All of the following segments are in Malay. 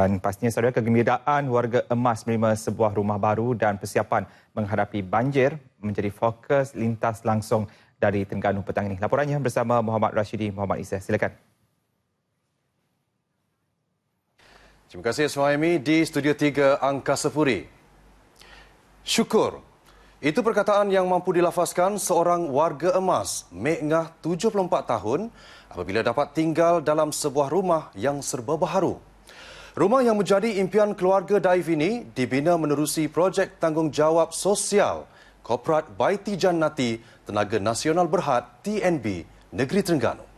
Dan pastinya saudara kegembiraan warga emas menerima sebuah rumah baru dan persiapan menghadapi banjir menjadi fokus lintas langsung dari Terengganu petang ini. Laporannya bersama Muhammad Rashidi Muhammad Isa. Silakan. Terima kasih Suhaimi di Studio 3 Angkasa Puri. Syukur. Itu perkataan yang mampu dilafazkan seorang warga emas, Mek Ngah 74 tahun apabila dapat tinggal dalam sebuah rumah yang serba baharu. Rumah yang menjadi impian keluarga Daif ini dibina menerusi projek tanggungjawab sosial Korporat Baiti Jannati Tenaga Nasional Berhad TNB Negeri Terengganu.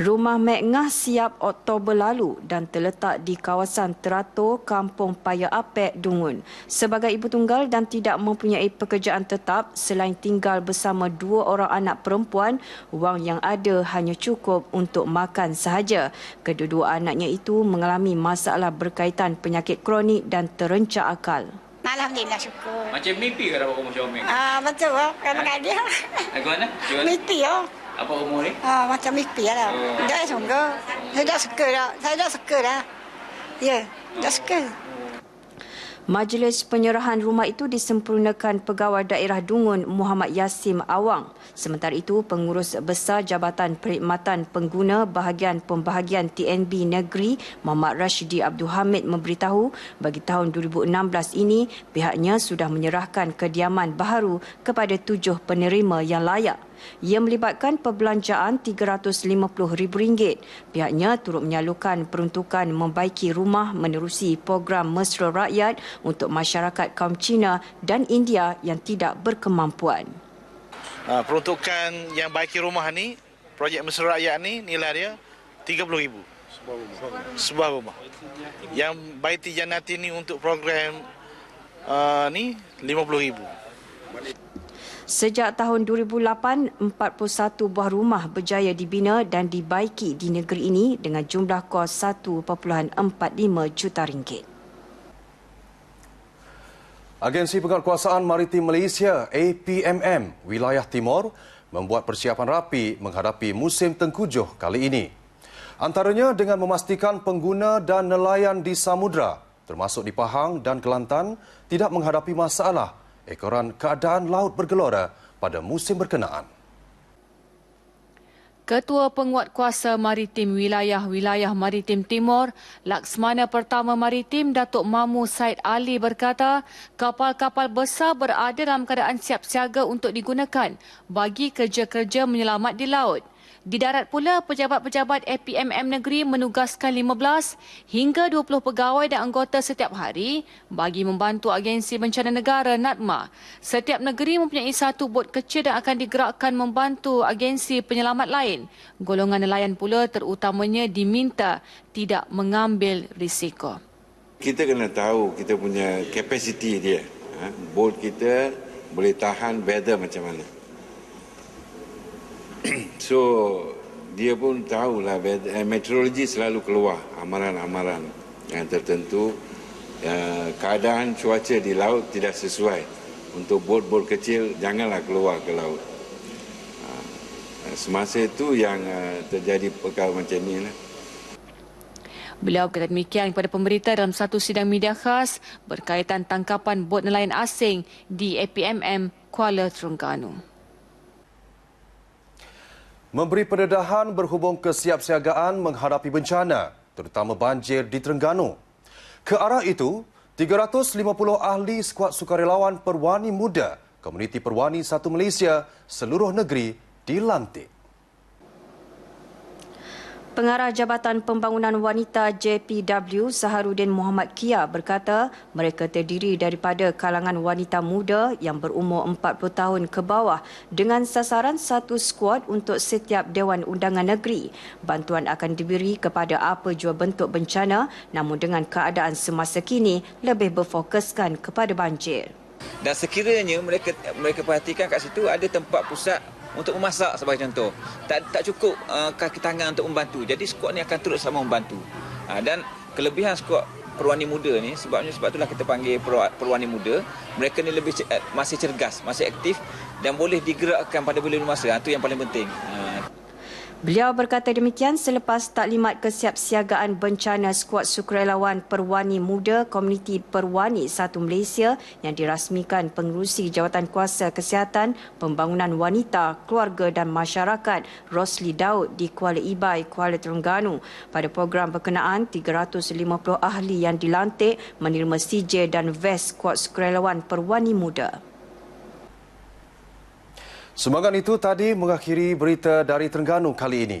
Rumah Mek Ngah siap Oktober lalu dan terletak di kawasan teratur Kampung Paya Apek, Dungun. Sebagai ibu tunggal dan tidak mempunyai pekerjaan tetap, selain tinggal bersama dua orang anak perempuan, wang yang ada hanya cukup untuk makan sahaja. Kedua-dua anaknya itu mengalami masalah berkaitan penyakit kronik dan terencak akal. Alhamdulillah syukur. Macam mimpi ke dapat rumah macam Omeng? Ah betul ah kadang-kadang. Bagaimana? Gimana? Mimpi oh. Apa umur ni? Ah macam mimpi lah. Oh. Dah sungguh. Saya dah suka dah. Saya dah suka dah. Ya, dah suka. Majlis penyerahan rumah itu disempurnakan Pegawai Daerah Dungun Muhammad Yasim Awang. Sementara itu, Pengurus Besar Jabatan Perkhidmatan Pengguna Bahagian Pembahagian TNB Negeri Muhammad Rashidi Abdul Hamid memberitahu bagi tahun 2016 ini pihaknya sudah menyerahkan kediaman baharu kepada tujuh penerima yang layak. Ia melibatkan perbelanjaan RM350,000. Pihaknya turut menyalurkan peruntukan membaiki rumah menerusi program Mesra Rakyat untuk masyarakat kaum Cina dan India yang tidak berkemampuan. Uh, peruntukan yang baiki rumah ni, projek Mesra Rakyat ni nilai dia RM30,000. Sebuah rumah. Rumah. Yang Baiti Janati ni untuk program uh, ni RM50,000. Sejak tahun 2008, 41 buah rumah berjaya dibina dan dibaiki di negeri ini dengan jumlah kos 1.45 juta ringgit. Agensi Penguatkuasaan Maritim Malaysia APMM Wilayah Timur membuat persiapan rapi menghadapi musim tengkujuh kali ini. Antaranya dengan memastikan pengguna dan nelayan di samudra termasuk di Pahang dan Kelantan tidak menghadapi masalah ekoran keadaan laut bergelora pada musim berkenaan. Ketua Penguatkuasa Maritim Wilayah-Wilayah Maritim Timur, Laksmana Pertama Maritim Datuk Mamu Said Ali berkata, kapal-kapal besar berada dalam keadaan siap siaga untuk digunakan bagi kerja-kerja menyelamat di laut. Di darat pula, pejabat-pejabat APMM negeri menugaskan 15 hingga 20 pegawai dan anggota setiap hari bagi membantu agensi bencana negara NADMA. Setiap negeri mempunyai satu bot kecil dan akan digerakkan membantu agensi penyelamat lain. Golongan nelayan pula terutamanya diminta tidak mengambil risiko. Kita kena tahu kita punya kapasiti dia. Ha? Bot kita boleh tahan weather macam mana. So dia pun tahulah eh, meteorologi selalu keluar amaran-amaran yang tertentu. Eh, keadaan cuaca di laut tidak sesuai. Untuk bot-bot kecil janganlah keluar ke laut. Ah, semasa itu yang eh, terjadi perkara macam ni lah. Beliau kata demikian kepada pemberita dalam satu sidang media khas berkaitan tangkapan bot nelayan asing di APMM Kuala Terengganu memberi pendedahan berhubung kesiapsiagaan menghadapi bencana, terutama banjir di Terengganu. Ke arah itu, 350 ahli skuad sukarelawan perwani muda Komuniti Perwani Satu Malaysia seluruh negeri dilantik. Pengarah Jabatan Pembangunan Wanita JPW Saharudin Muhammad Kia berkata mereka terdiri daripada kalangan wanita muda yang berumur 40 tahun ke bawah dengan sasaran satu skuad untuk setiap Dewan Undangan Negeri. Bantuan akan diberi kepada apa jua bentuk bencana namun dengan keadaan semasa kini lebih berfokuskan kepada banjir. Dan sekiranya mereka mereka perhatikan kat situ ada tempat pusat untuk memasak sebagai contoh. Tak tak cukup uh, kaki tangan untuk membantu. Jadi skuad ni akan terus sama membantu. Uh, dan kelebihan skuad perwani muda ni sebabnya sebab itulah kita panggil perwani muda. Mereka ni lebih uh, masih cergas, masih aktif dan boleh digerakkan pada bila masa. Itu yang paling penting. Beliau berkata demikian selepas taklimat kesiapsiagaan bencana skuad sukarelawan Perwani Muda Komuniti Perwani Satu Malaysia yang dirasmikan pengerusi Jawatan Kuasa Kesihatan, Pembangunan Wanita, Keluarga dan Masyarakat Rosli Daud di Kuala Ibai, Kuala Terengganu. Pada program berkenaan, 350 ahli yang dilantik menerima CJ dan vest skuad sukarelawan Perwani Muda. Sumbangan itu tadi mengakhiri berita dari Terengganu kali ini.